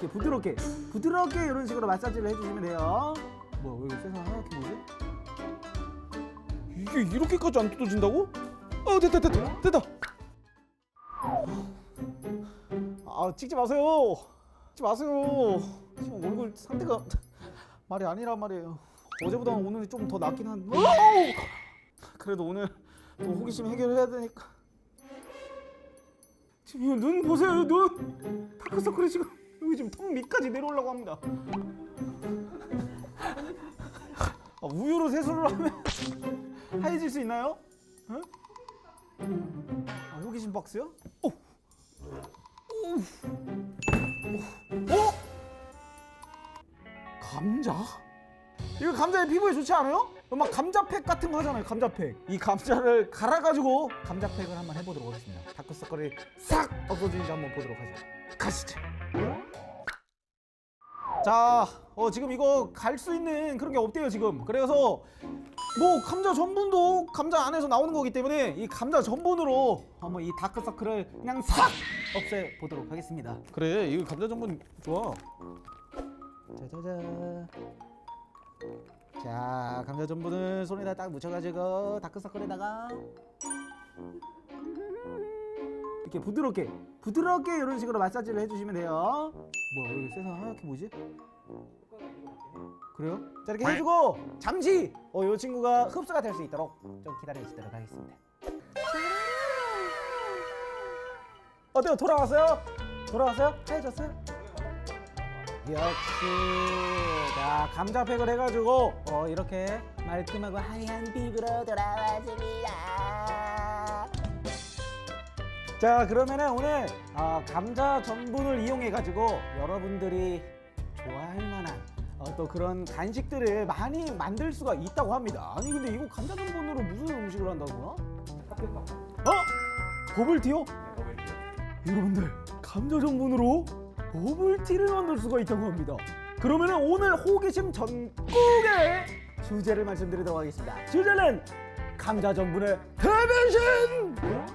이렇게 부드럽게 부드럽게 이런 식으로 마사지를 해주시면 돼요. 뭐왜 이거 세상 하얗게 뭐지? 이게 이렇게까지 안 뜯어진다고? 어 됐다 됐다 됐다 아 찍지 마세요. 찍지 마세요. 지금 얼굴 상태가 말이 아니란 말이에요. 어제보다 오늘이 좀 더 낫긴 한. 어우! 그래도 오늘 또 호기심 해결해야 되니까. 지금 눈 보세요, 눈. 다크서클이 지금 여기 지금 턱 밑까지 내려오려고 합니다. 아, 우유로 세수를 하면 하얘질 수 있나요? 응? 아, 호기심 박스요? 오! 어? 감자? 이거 감자의 피부에 좋지 않아요? 막 감자팩 같은 거 하잖아요 감자팩 이 감자를 갈아가지고 감자팩을 한번 해보도록 하겠습니다 다크서클이 싹 없어지는지 한번 보도록 하죠 가시죠 자 어, 지금 이거 갈 수 있는 그런 게 없대요 지금. 그래서 뭐 감자 전분도 감자 안에서 나오는 거기 때문에 이 감자 전분으로 한번 이 다크서클을 그냥 싹 없애 보도록 하겠습니다. 그래 이거 감자 전분 좋아. 짜자잔. 자, 감자 전분을 손에다 딱 묻혀가지고 다크서클에다가 이렇게 부드럽게, 부드럽게 이런 식으로 마사지를 해주시면 돼요. 뭐야, 여기 세상 하얗게 뭐지? 그래요? 자, 이렇게 해주고 잠시 어, 이 친구가 흡수가 될 수 있도록 좀 기다려 주도록 하겠습니다. 어때요? 돌아왔어요? 돌아왔어요? 하얘졌어요? 역시 자 감자팩을 해가지고 어 이렇게 말끔하고 하얀 피부로 돌아왔습니다. 자 그러면은 오늘 어, 감자 전분을 이용해 가지고 여러분들이 좋아할 만한 어, 또 그런 간식들을 많이 만들 수가 있다고 합니다. 아니 근데 이거 감자 전분으로 무슨 음식을 한다고요? 어? 버블티요? 여러분들 감자 전분으로 버블티를 만들 수가 있다고 합니다. 그러면 오늘 호기심 전국의 주제를 말씀드리도록 하겠습니다. 주제는 감자 전분의 해변신.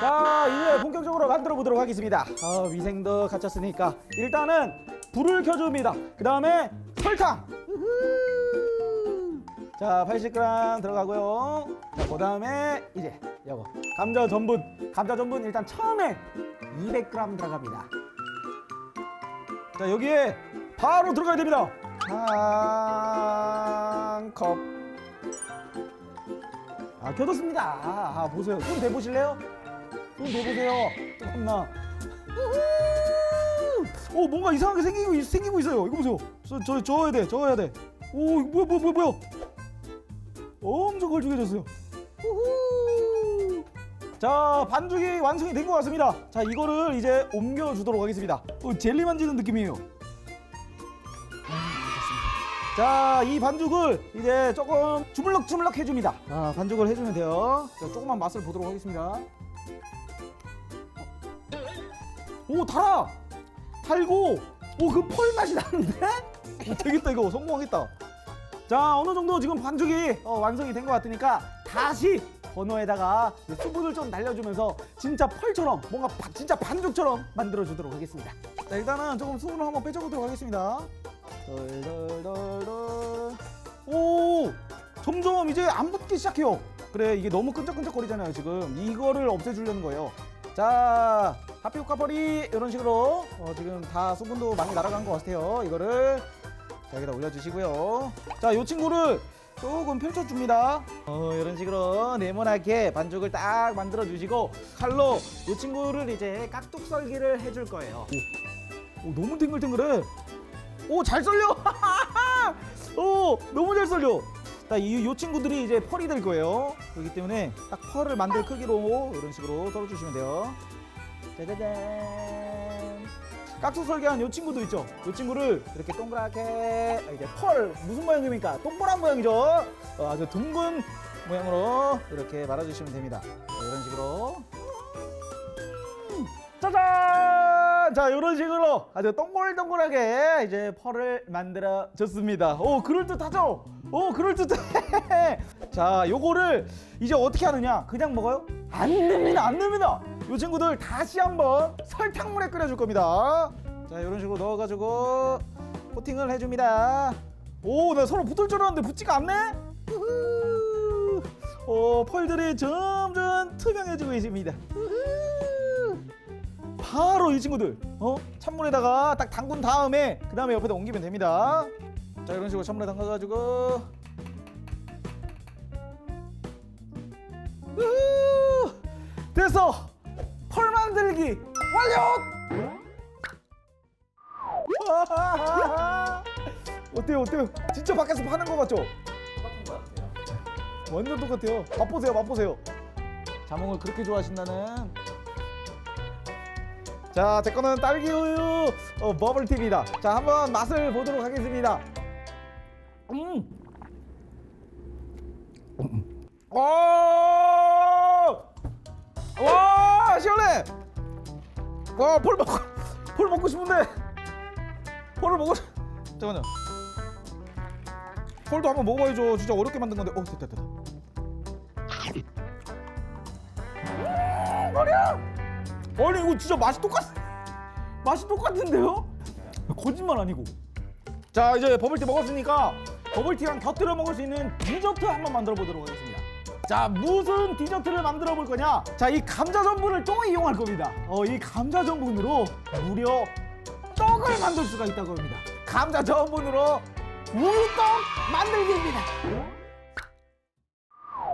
자 이제 본격적으로 만들어 보도록 하겠습니다. 아, 위생도 갖췄으니까 일단은 불을 켜줍니다. 그 다음에 설탕. 자 80g 들어가고요. 자, 그 다음에 이제 이거 감자 전분. 감자 전분 일단 처음에 200g 들어갑니다. 자 여기에 바로 들어가야 됩니다. 한 컵. 아 켜졌습니다. 아, 아, 보세요. 좀 대보실래요? 좀 대보세요. 뜨겁나? 우후! 오 뭔가 이상하게 생기고 있- 생기고 있어요. 이거 보세요. 저, 저 저어야 돼. 저어야 돼. 오 이거 뭐야 뭐야 뭐야 뭐야? 엄청 걸쭉해졌어요. 우후! 자 반죽이 완성이 된 것 같습니다. 자 이거를 이제 옮겨 주도록 하겠습니다. 어, 젤리 만지는 느낌이에요. 자, 이 반죽을 이제 조금 주물럭주물럭 해줍니다. 자, 반죽을 해주면 돼요. 자, 조금만 맛을 보도록 하겠습니다. 오, 달아! 달고, 오, 그 펄 맛이 나는데? 오, 되겠다, 이거. 성공하겠다. 자, 어느 정도 지금 반죽이 어, 완성이 된 것 같으니까 다시 버너에다가 수분을 좀 날려주면서 진짜 펄처럼 뭔가 바- 진짜 반죽처럼 만들어주도록 하겠습니다. 자, 일단은 조금 수분을 한번 빼줘보도록 하겠습니다. 덜덜덜덜. 오 점점 이제 안 붙기 시작해요 그래 이게 너무 끈적끈적거리잖아요 지금 이거를 없애주려는 거예요 자 하피 효과펄이 이런 식으로. 어, 지금 다 수분도 많이 날아간 것 같아요. 이거를 자, 여기다 올려주시고요. 자 이 친구를 조금 펼쳐줍니다. 어, 이런 식으로 네모나게 반죽을 딱 만들어 주시고 칼로 이 친구를 이제 깍둑 썰기를 해줄 거예요. 오, 오 너무 탱글탱글해. 오 잘 썰려! 오 너무 잘 썰려 딱이 요 친구들이 이제 펄이 될 거예요 그렇기 때문에 딱 펄을 만들 크기로 이런 식으로 썰어주시면 돼요 짜자잔 깍둑 설계한 요 친구도 있죠 요 친구를 이렇게 동그랗게 아, 이제 펄 무슨 모양입니까 동그란 모양이죠 어, 아주 둥근 모양으로 이렇게 말아주시면 됩니다. 자, 이런 식으로. 음, 짜잔! 자, 이런 식으로 아주 동글동글하게 이제 펄을 만들어 줬습니다. 오, 그럴듯하죠? 오, 그럴듯해. 자, 요거를 이제 어떻게 하느냐? 그냥 먹어요? 안 됩니다, 안 됩니다. 요 친구들 다시 한번 설탕물에 끓여줄 겁니다. 자, 이런 식으로 넣어가지고 코팅을 해줍니다. 오, 나 서로 붙을 줄 알았는데 붙지가 않네? 우후. 어, 펄들이 점점 투명해지고 있습니다. 우후. 바로 이 친구들, 어? 찬물에다가 딱 담근 다음에 그 다음에 옆에다 옮기면 됩니다. 자, 이런 식으로 찬물에 담가가지고. 됐어. 펄 만들기 완료. 어때요, 어때요? 진짜 밖에서 파는 거 같죠? 같아요. 완전 똑같아요. 맛보세요, 맛보세요. 자몽을 그렇게 좋아하신다는. 자, 제 거는 딸기 우유 어, 버블티입니다. 자, 한번 맛을 보도록 하겠습니다. 음. 와! 와, 시원해. 와, 펄 먹고 펄 먹고 싶은데. 펄을 먹고 싶... 잠깐만요. 펄도 한번 먹어봐야죠. 진짜 어렵게 만든 건데. 어, 됐다, 됐다. 음, 머리야. 아니 이거 진짜 맛이 똑같. 맛이 똑같은데요? 거짓말 아니고. 자 이제 버블티 먹었으니까 버블티랑 곁들여 먹을 수 있는 디저트 한번 만들어 보도록 하겠습니다. 자 무슨 디저트를 만들어 볼 거냐? 자 이 감자 전분을 또 이용할 겁니다. 어 이 감자 전분으로 무려 떡을 만들 수가 있다고 합니다. 감자 전분으로 우유떡 만들기입니다.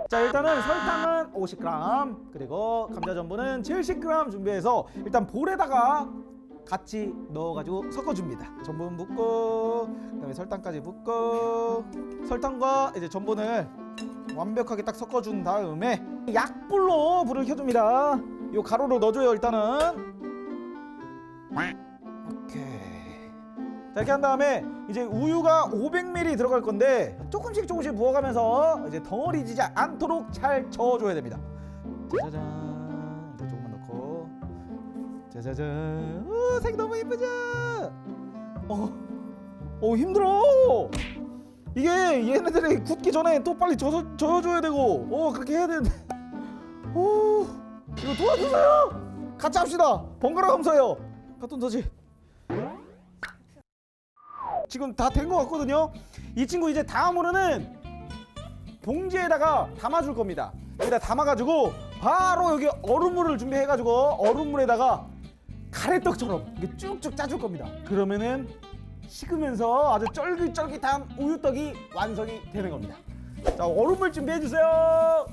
자 일단은 설탕은 50g 그리고 감자 전분은 70g 준비해서 일단 볼에다가 같이 넣어가지고 섞어줍니다. 전분 붓고 그다음에 설탕까지 붓고 설탕과 이제 전분을 완벽하게 딱 섞어준 다음에 약불로 불을 켜줍니다. 요 가루로 넣어줘요 일단은. 오케이. 자 이렇게 한 다음에 이제 우유가 500ml 들어갈 건데 조금씩 조금씩 부어가면서 이제 덩어리 지지 않도록 잘 저어줘야 됩니다. 짜자잔. 짜자잔. 오, 색 너무 이쁘죠? 어, 어 힘들어. 이게 얘네들이 굳기 전에 또 빨리 저 저어줘야 되고, 어 그렇게 해야 되는데. 오, 이거 도와주세요. 같이 합시다. 번갈아 가면서요. 같은 더지. 지금 다 된 것 같거든요. 이 친구 이제 다음으로는 봉지에다가 담아줄 겁니다. 여기다 담아가지고 바로 여기 얼음물을 준비해가지고 얼음물에다가 가래떡처럼 이렇게 쭉쭉 짜줄 겁니다. 그러면은 식으면서 아주 쫄깃쫄깃한 우유떡이 완성이 되는 겁니다. 자 얼음물 준비해 주세요.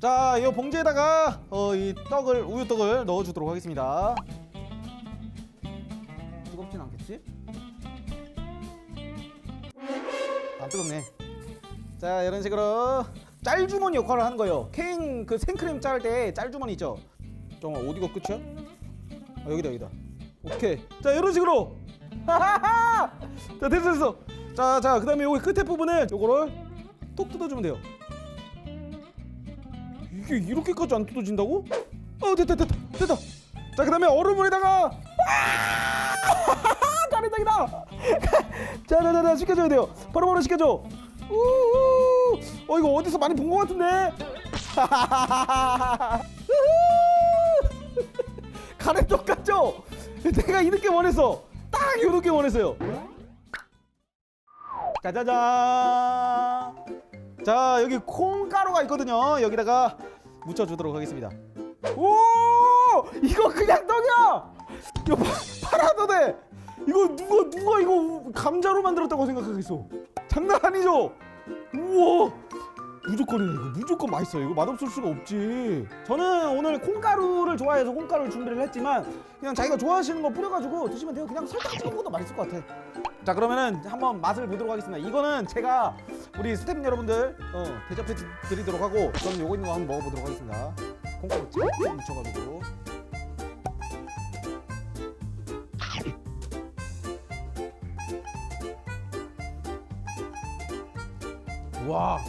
자, 이 봉지에다가 어, 이 떡을 우유떡을 넣어 주도록 하겠습니다. 뜨겁진 않겠지? 안 뜨겁네. 자, 이런 식으로 짤주머니 역할을 하는 거예요. 케인 그 생크림 짤 때 짤주머니 있죠? 잠깐 어디가 끝이야? 아, 여기다 여기다. 오케이. 자, 이런 식으로. 하하하! 자, 됐어 됐어. 자, 자, 그 다음에 여기 끝에 부분은 요거를 톡 뜯어주면 돼요. 이게 이렇게까지 안 뜯어진다고? 어 됐다 됐다 됐다 자 그 다음에 얼음물에다가 가래떡이다 자자자자 시켜줘야 돼요 바로바로 시켜줘 우후 어 이거 어디서 많이 본 것 같은데. 가래떡 같죠? 내가 이렇게 원해서 딱 이렇게 원했어요. 짜자잔. 자 여기 콩가루가 있거든요. 여기다가 묻혀주도록 하겠습니다. 오! 이거 그냥 떡이야! 이거 파- 팔아도 돼! 이거 누가 누가 이거 감자로 만들었다고 생각하겠어? 장난 아니죠? 우와 무조건이네. 이거 무조건 맛있어 이거 맛없을 수가 없지. 저는 오늘 콩가루를 좋아해서 콩가루를 준비를 했지만 그냥 자기가 좋아하시는 거 뿌려가지고 드시면 돼요. 그냥 설탕 찍어 먹어도 맛있을 것 같아. 자 그러면은 한번 맛을 보도록 하겠습니다. 이거는 제가 우리 스태프 여러분들 어, 대접해 드- 드리도록 하고 저는 요거 있는 거 한번 먹어보도록 하겠습니다. 콩가루 쫙 묻혀가지고. 와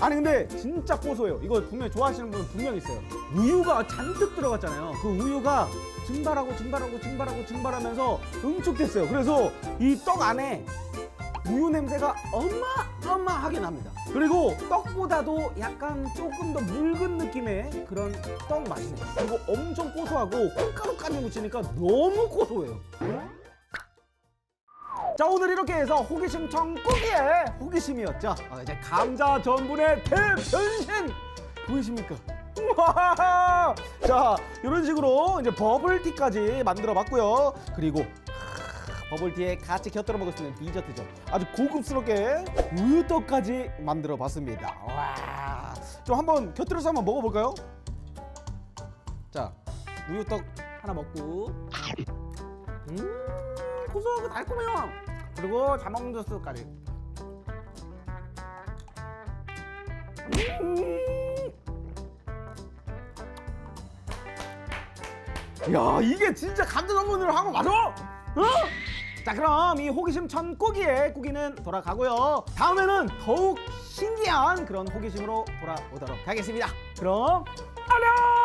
아니 근데 진짜 고소해요. 이거 분명히 좋아하시는 분 분명 있어요. 우유가 잔뜩 들어갔잖아요. 그 우유가 증발하고 증발하고 증발하고 증발하면서 응축됐어요. 그래서 이 떡 안에 우유 냄새가 어마어마하게 납니다. 그리고 떡보다도 약간 조금 더 묽은 느낌의 그런 떡 맛이네요. 그리고 엄청 고소하고 콩가루까지 묻히니까 너무 고소해요. 자 오늘 이렇게 해서 호기심 청국기의 호기심이었죠. 어, 이제 감자 전분의 대변신 보이십니까? 자 이런 식으로 이제 버블티까지 만들어 봤고요. 그리고 버블티에 같이 곁들여 먹을 수 있는 디저트죠. 아주 고급스럽게 우유떡까지 만들어 봤습니다. 와, 좀 한번 곁들여서 한번 먹어볼까요? 자, 우유떡 하나 먹고, 음, 고소하고 달콤해요. 그리고 자몽 주스까지. 음. 야 이게 진짜 감자 전분으로 한거 맞아? 어? 자 그럼 이 호기심 천고기의 꾸기는 돌아가고요 다음에는 더욱 신기한 그런 호기심으로 돌아오도록 하겠습니다 그럼 안녕